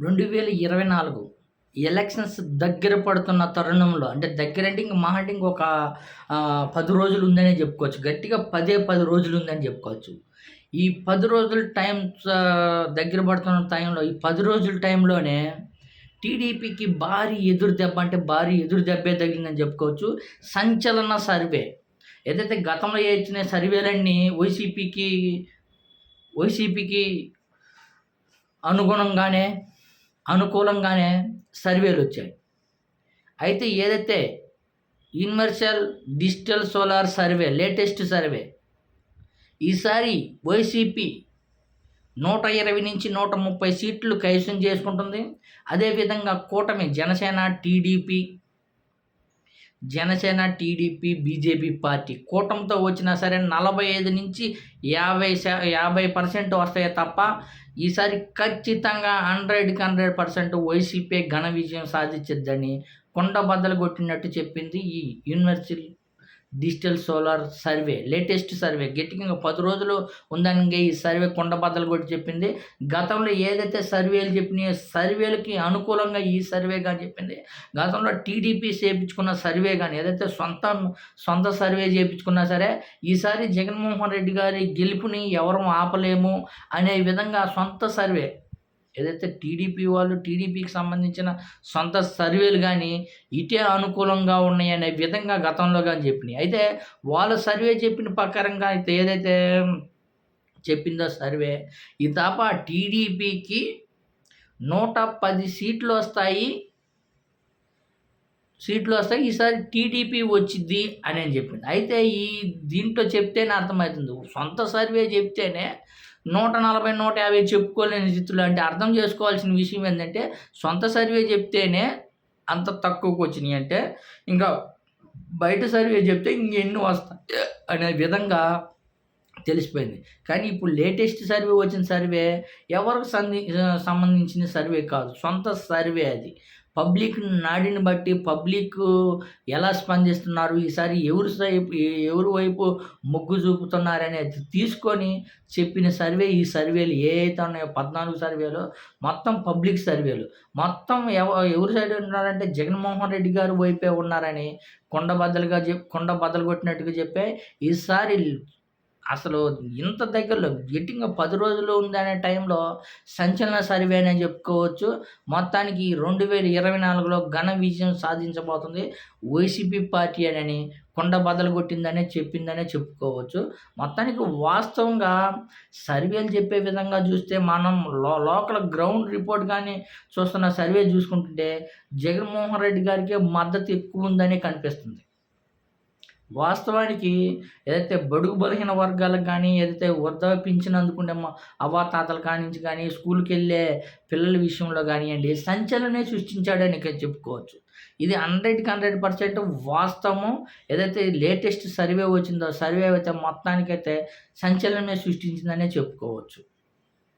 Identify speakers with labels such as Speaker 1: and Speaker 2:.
Speaker 1: రెండు వేల ఇరవై నాలుగు ఎలక్షన్స్ దగ్గర పడుతున్న తరుణంలో అంటే దగ్గర అంటే ఇంక మహా అంటే ఇంకొక పది రోజులు ఉందనే చెప్పుకోవచ్చు. గట్టిగా పదే పది రోజులు ఉందని చెప్పుకోవచ్చు. ఈ పది రోజుల టైం దగ్గర పడుతున్న టైంలో ఈ పది రోజుల టైంలోనే టీడీపీకి భారీ ఎదురు దెబ్బ అంటే భారీ ఎదురు దెబ్బే తగిలిందని చెప్పుకోవచ్చు. సంచలన సర్వే. ఏదైతే గతంలో ఇచ్చిన సర్వేలన్నీ వైసీపీకి వైసీపీకి అనుగుణంగానే అనుకూలంగానే సర్వేలు వచ్చాయి. అయితే ఏదైతే universal digital solar survey latest survey ఈసారి వైసీపీ నూట ఇరవై నుంచి నూట ముప్పై సీట్లు కైసం చేసుకుంటుంది. అదేవిధంగా కూటమి Janasena TDP Janasena TDP BJP party కూటమితో వచ్చినా సరే నలభై ఐదు నుంచి యాభై శా యాభై పర్సెంట్ వస్తాయి తప్ప ఈసారి ఖచ్చితంగా హండ్రెడ్కి హండ్రెడ్ పర్సెంట్ వైసీపీ ఘన విజయం సాధించిద్దని కొండ బద్దలు కొట్టినట్టు చెప్పింది ఈ universal digital solar survey latest survey. గట్టిగా ఇంకా పది రోజులు ఉందని ఈ సర్వే కొండబద్దలు కూడా చెప్పింది. గతంలో ఏదైతే సర్వేలు చెప్పినాయో సర్వేలకి అనుకూలంగా ఈ సర్వే కానీ చెప్పింది. గతంలో టీడీపీ చేయించుకున్న సర్వే కానీ ఏదైతే సొంత సొంత సర్వే చేయించుకున్నా సరే ఈసారి జగన్మోహన్ రెడ్డి గారి గెలుపుని ఎవరూ ఆపలేము అనే విధంగా సొంత సర్వే ఏదైతే టీడీపీ వాళ్ళు టీడీపీకి సంబంధించిన సొంత సర్వేలు కానీ ఇటే అనుకూలంగా ఉన్నాయి అనే విధంగా గతంలో కానీ చెప్పినాయి. అయితే వాళ్ళ సర్వే చెప్పిన ప్రకారంగా అయితే ఏదైతే చెప్పిందో సర్వే ఈ తప్ప టీడీపీకి నూట పది సీట్లు వస్తాయి సీట్లు వస్తాయి ఈసారి టీడీపీ వచ్చింది అని అని చెప్పింది. అయితే ఈ దీంట్లో చెప్తేనే అర్థమవుతుంది. సొంత సర్వే చెప్తేనే నూట నలభై నూట యాభై చెప్పుకోలేని స్థితిలో అంటే అర్థం చేసుకోవాల్సిన విషయం ఏంటంటే సొంత సర్వే చెప్తేనే అంత తక్కువకు వచ్చినాయి అంటే ఇంకా బయట సర్వే చెప్తే ఇంకెన్ని వస్తాయి? అనే విధంగా తెలిసిపోయింది. కానీ ఇప్పుడు లేటెస్ట్ సర్వే వచ్చిన సర్వే ఎవరికి సంధి సంబంధించిన సర్వే కాదు. సొంత సర్వే అది. పబ్లిక్ నాడిని బట్టి పబ్లిక్ ఎలా స్పందిస్తున్నారు? ఈసారి ఎవరు వైపు ఎవరి వైపు మొగ్గు చూపుతున్నారనేది తీసుకొని చెప్పిన సర్వే ఈ సర్వేలు. ఏ అయితే ఉన్నాయో పద్నాలుగు సర్వేలు మొత్తం పబ్లిక్ సర్వేలు. మొత్తం ఎవ ఎవరు సైడ్ ఉన్నారంటే జగన్మోహన్ రెడ్డి గారు వైపే ఉన్నారని కొండ బద్దలుగా చెప్ కొండ బద్దలు కొట్టినట్టుగా చెప్పే ఈసారి అసలు ఇంత దగ్గరలో గట్టిగా పది రోజులు ఉందనే టైంలో సంచలన సర్వే అని చెప్పుకోవచ్చు. మొత్తానికి రెండు వేల ఇరవై నాలుగులో ఘన విజయం సాధించబోతుంది. వైసీపీ పార్టీ అని కొండ బదలు కొట్టిందనే చెప్పిందనే చెప్పుకోవచ్చు. మొత్తానికి వాస్తవంగా సర్వేలు చెప్పే విధంగా చూస్తే మనం లో లోకల్ గ్రౌండ్ రిపోర్ట్ కానీ చూస్తున్న సర్వే చూసుకుంటుంటే జగన్మోహన్ రెడ్డి గారికి మద్దతు ఎక్కువ ఉందని కనిపిస్తుంది. వాస్తవానికి ఏదైతే బడుగు బలహీన వర్గాలకు కానీ ఏదైతే వృద్ధ పింఛన్ మా అవ్వాతాతల కానించి కానీ స్కూల్కి వెళ్ళే పిల్లల విషయంలో కానివ్వండి సంచలనే సృష్టించాడని చెప్పుకోవచ్చు. ఇది హండ్రెడ్కి హండ్రెడ్ పర్సెంట్ వాస్తవము. ఏదైతే లేటెస్ట్ సర్వే వచ్చిందో సర్వే అయితే మొత్తానికైతే సంచలనమే సృష్టించిందనే చెప్పుకోవచ్చు.